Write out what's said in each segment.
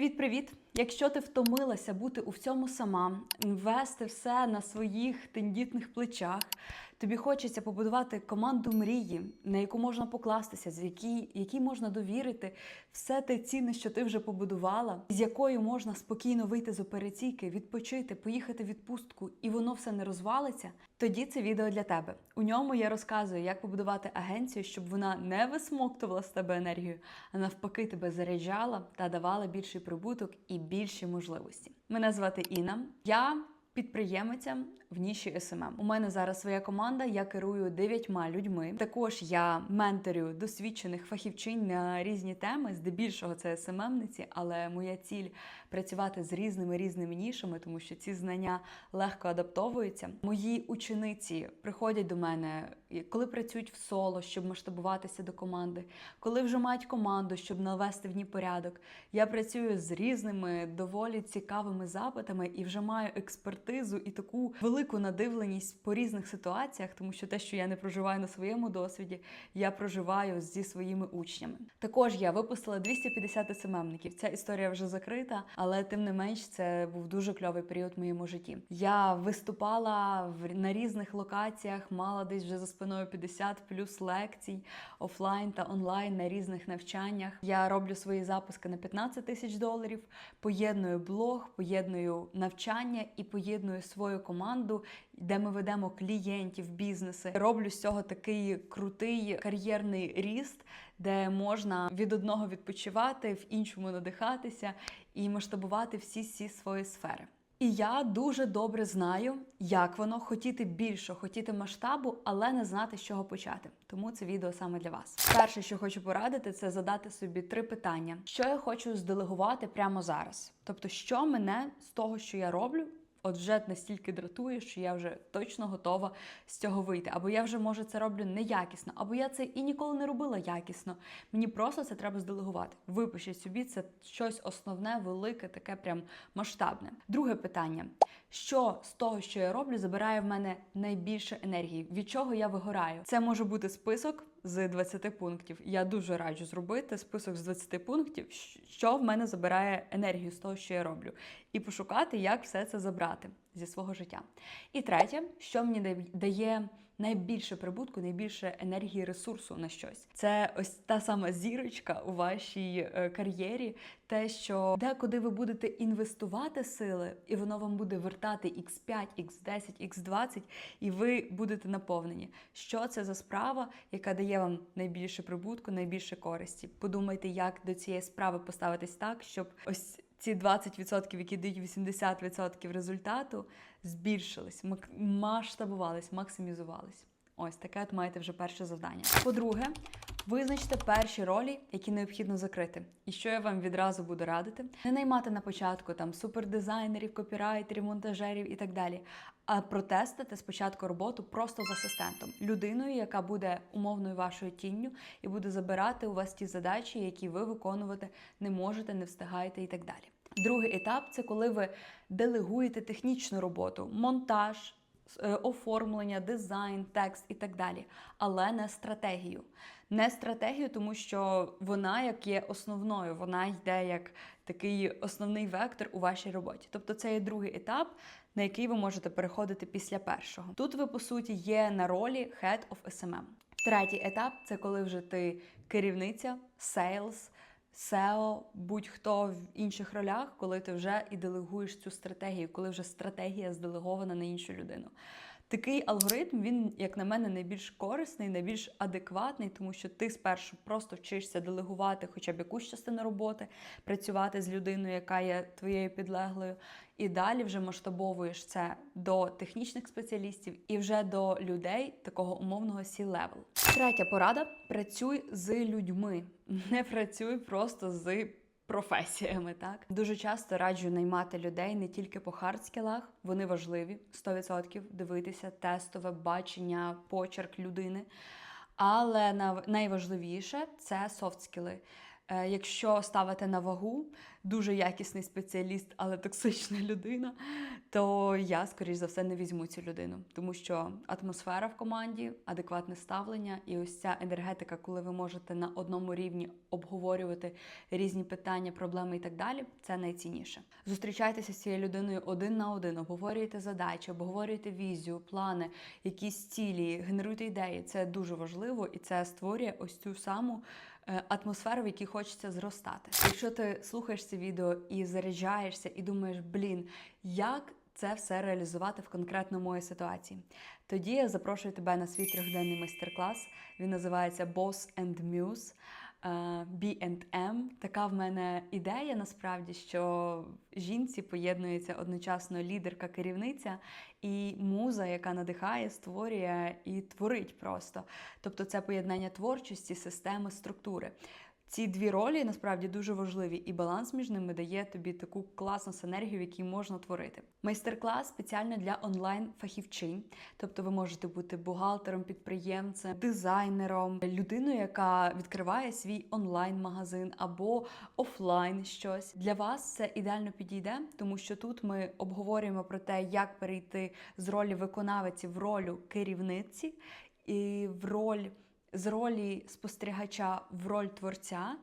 Привіт-привіт! Якщо ти втомилася бути у всьому сама, вести все на своїх тендітних плечах, тобі хочеться побудувати команду мрії, на яку можна покластися, з якій, якій можна довірити все те цінне, що ти вже побудувала, з якою можна спокійно вийти з операційки, відпочити, поїхати в відпустку, і воно все не розвалиться. Тоді це відео для тебе. У ньому я розказую, як побудувати агенцію, щоб вона не висмоктувала з тебе енергію, а навпаки, тебе заряджала та давала більший прибуток і більші можливості. Мене звати Інна. Я підприємиця в ніші SMM. У мене зараз своя команда. Я керую дев'ятьма людьми. Також я менторю досвідчених фахівчинь на різні теми. Здебільшого це SMM-ниці, але моя ціль працювати з різними різними нішами, тому що ці знання легко адаптовуються. Мої учениці приходять до мене, коли працюють в соло, щоб масштабуватися до команди, коли вже мають команду, щоб навести в ній порядок. Я працюю з різними доволі цікавими запитами і вже маю експертизу і таку велику надивленість по різних ситуаціях, тому що те, що я не проживаю на своєму досвіді, я проживаю зі своїми учнями. Також я випустила 250 СММників. Ця історія вже закрита, але тим не менш це був дуже кльовий період в моєму житті. Я виступала в на різних локаціях, мала десь вже за спиною 50 плюс лекцій офлайн та онлайн на різних навчаннях. Я роблю свої запуски на 15 тисяч доларів, поєдную блог, поєдную навчання і поєдную свою команду, де ми ведемо клієнтів, бізнеси. Роблю з цього такий крутий кар'єрний ріст, де можна від одного відпочивати, в іншому надихатися і масштабувати всі всі свої сфери. І я дуже добре знаю, як воно хотіти більше, хотіти масштабу, але не знати, з чого почати. Тому це відео саме для вас. Перше, що хочу порадити, це задати собі три питання: що я хочу зделегувати прямо зараз. Тобто, що мене з того, що я роблю, от вже настільки дратує, що я вже точно готова з цього вийти. Або я вже може це роблю неякісно, або я це і ніколи не робила якісно. Мені просто це треба зделегувати. Випишіть собі це щось основне, велике, таке прям масштабне. Друге питання: що з того, що я роблю, забирає в мене найбільше енергії? Від чого я вигораю? Це може бути список. З 20 пунктів я дуже раджу зробити список з 20 пунктів, що в мене забирає енергію з того, що я роблю, і пошукати, як все це забрати зі свого життя. І третє, що мені дає найбільше прибутку, найбільше енергії, ресурсу на щось. Це ось та сама зірочка у вашій е, кар'єрі, те, що декуди ви будете інвестувати сили, і воно вам буде вертати x5, x10, x20, і ви будете наповнені. Що це за справа, яка дає вам найбільше прибутку, найбільше користі? Подумайте, як до цієї справи поставитись так, щоб ось ці 20%, які дають 80% результату, збільшились, масштабувались, максимізувались. Ось таке от маєте вже перше завдання. По-друге, визначте перші ролі, які необхідно закрити. І що я вам відразу буду радити: не наймати на початку там супердизайнерів, копірайтерів, монтажерів і так далі. А протестити спочатку роботу просто з асистентом, людиною, яка буде умовною вашою тінню, і буде забирати у вас ті задачі, які ви виконувати не можете, не встигаєте і так далі. Другий етап це коли ви делегуєте технічну роботу, монтаж. Оформлення, дизайн, текст і так далі, але не стратегію. Не стратегію, тому що вона як є основною, вона йде як такий основний вектор у вашій роботі. Тобто це є другий етап, на який ви можете переходити після першого. Тут ви, по суті, є на ролі Head of SMM. Третій етап це коли вже ти керівниця, сейлс. SEO, будь-хто в інших ролях, коли ти вже і делегуєш цю стратегію, коли вже стратегія зделегована на іншу людину. Такий алгоритм, він, як на мене, найбільш корисний, найбільш адекватний, тому що ти спершу просто вчишся делегувати хоча б якусь частину роботи, працювати з людиною, яка є твоєю підлеглою, і далі вже масштабовуєш це до технічних спеціалістів і вже до людей такого умовного сі-левел. Третя порада: працюй з людьми, не працюй просто з професіями. Так дуже часто раджу наймати людей не тільки по хардскілах, вони важливі 100% дивитися тестове бачення, почерк людини. Але найважливіше це софтскіли. Е, Якщо ставити на вагу дуже якісний спеціаліст, але токсична людина, то я, скоріш за все, не візьму цю людину, тому що атмосфера в команді, адекватне ставлення і ось ця енергетика, коли ви можете на одному рівні обговорювати різні питання, проблеми і так далі, це найцінніше. Зустрічайтеся з цією людиною один на один, обговорюйте задачі, обговорюйте візію, плани, якісь цілі, генеруйте ідеї. Це дуже важливо і це створює ось цю саму е, атмосферу, в якій хочеться зростати. Якщо ти слухаєш це відео і заряджаєшся, і думаєш, блін, як це все реалізувати в конкретно моїй ситуації, тоді я запрошую тебе на свій трьохденний майстер-клас. Він називається Boss and Muse. е, B&M. Така в мене ідея насправді, що жінці поєднується одночасно лідерка, керівниця і муза, яка надихає, створює і творить просто. Тобто це поєднання творчості, системи, структури. Ці дві ролі насправді дуже важливі, і баланс між ними дає тобі таку класну синергію, в якій можна творити. Майстер-клас спеціально для онлайн-фахівчинь, тобто ви можете бути бухгалтером, підприємцем, дизайнером, людиною, яка відкриває свій онлайн-магазин або офлайн щось. Для вас це ідеально підійде, тому що тут ми обговорюємо про те, як перейти з ролі виконавиці в роль керівниці і в роль з ролі спостерігача в роль творця.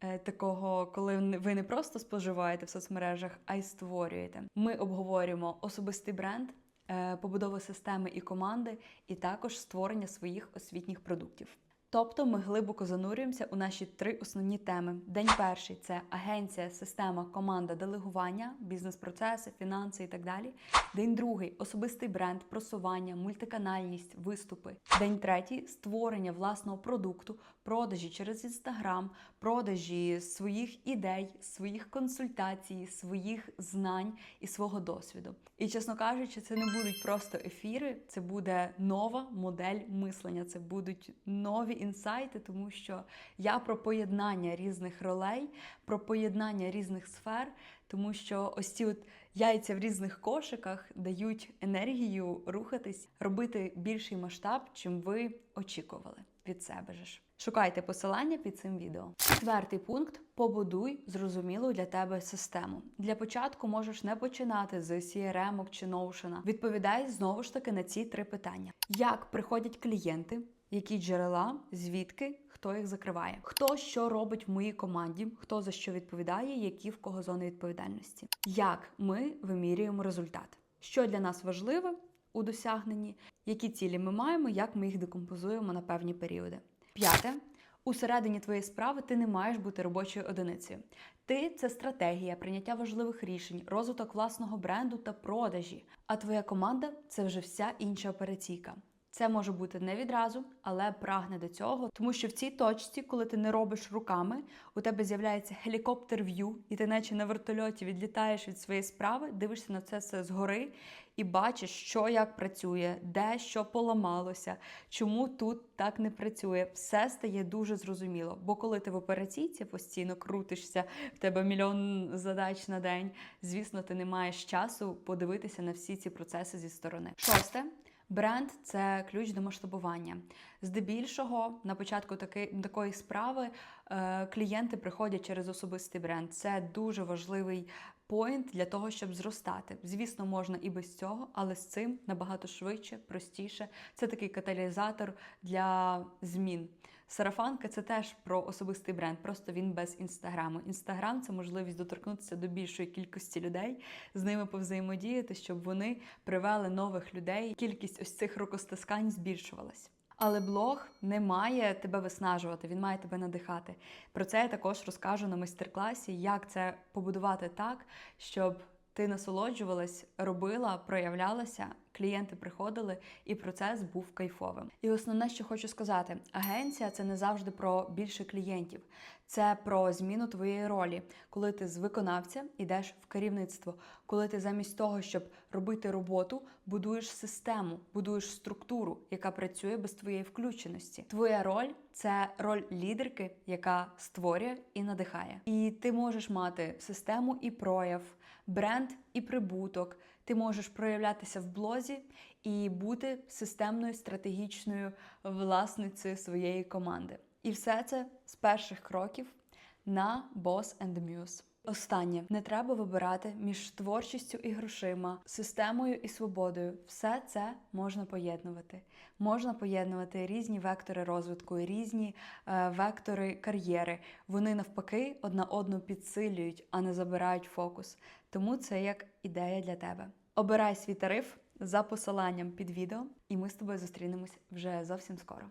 е, Такого, коли ви не просто споживаєте в соцмережах, а й створюєте. Ми обговорюємо особистий бренд, е, побудову системи і команди, і також створення своїх освітніх продуктів. Тобто ми глибоко занурюємося у наші три основні теми. День перший це агенція, система, команда, делегування, бізнес-процеси, фінанси і так далі. День другий особистий бренд, просування, мультиканальність, виступи. День третій створення власного продукту, продажі через інстаграм, продажі своїх ідей, своїх консультацій, своїх знань і свого досвіду. І чесно кажучи, це не будуть просто ефіри, це буде нова модель мислення, це будуть нові інсайти, тому що я про поєднання різних ролей, про поєднання різних сфер, тому що ось ці от яйця в різних кошиках дають енергію рухатись, робити більший масштаб, чим ви очікували від себе ж. Шукайте посилання під цим відео. Четвертий пункт: побудуй зрозумілу для тебе систему. Для початку можеш не починати з CRM чи Notion. Відповідай знову ж таки на ці три питання: як приходять клієнти, які джерела, звідки, хто їх закриває, хто що робить в моїй команді, хто за що відповідає, які в кого зони відповідальності, як ми вимірюємо результат, що для нас важливе у досягненні, які цілі ми маємо, як ми їх декомпозуємо на певні періоди. П'яте. Усередині твоєї справи ти не маєш бути робочою одиницею. Ти це стратегія, прийняття важливих рішень, розвиток власного бренду та продажі. А твоя команда це вже вся інша операційка. Це може бути не відразу, але прагне до цього, тому що в цій точці, коли ти не робиш руками, у тебе з'являється гелікоптер в'ю, і ти, наче на вертольоті, відлітаєш від своєї справи, дивишся на це все згори і бачиш, що як працює, де що поламалося, чому тут так не працює. Все стає дуже зрозуміло. Бо коли ти в операційці постійно крутишся, в тебе мільйон задач на день, звісно, ти не маєш часу подивитися на всі ці процеси зі сторони. Шосте. Бренд це ключ до масштабування. Здебільшого на початку таки, такої справи е, клієнти приходять через особистий бренд. Це дуже важливий поінт для того, щоб зростати. Звісно, можна і без цього, але з цим набагато швидше, простіше. Це такий каталізатор для змін. Сарафанка це теж про особистий бренд, просто він без інстаграму. Інстаграм це можливість доторкнутися до більшої кількості людей, з ними повзаємодіяти, щоб вони привели нових людей. Кількість ось цих рукостискань збільшувалась. Але блог не має тебе виснажувати, він має тебе надихати. Про це я також розкажу на майстер-класі, як це побудувати так, щоб ти насолоджувалась, робила, проявлялася, клієнти приходили, і процес був кайфовим. І основне, що хочу сказати, агенція це не завжди про більше клієнтів, це про зміну твоєї ролі, коли ти з виконавця йдеш в керівництво, коли ти замість того, щоб робити роботу, будуєш систему, будуєш структуру, яка працює без твоєї включеності. Твоя роль це роль лідерки, яка створює і надихає. І ти можеш мати систему і прояв, бренд і прибуток. Ти можеш проявлятися в блозі і бути системною стратегічною власницею своєї команди. І все це з перших кроків на Boss and Muse. Останнє не треба вибирати між творчістю і грошима, системою і свободою. Все це можна поєднувати. Можна поєднувати різні вектори розвитку, різні е, вектори кар'єри. Вони навпаки одна одну підсилюють, а не забирають фокус. Тому це як ідея для тебе. Обирай свій тариф за посиланням під відео, і ми з тобою зустрінемось вже зовсім скоро.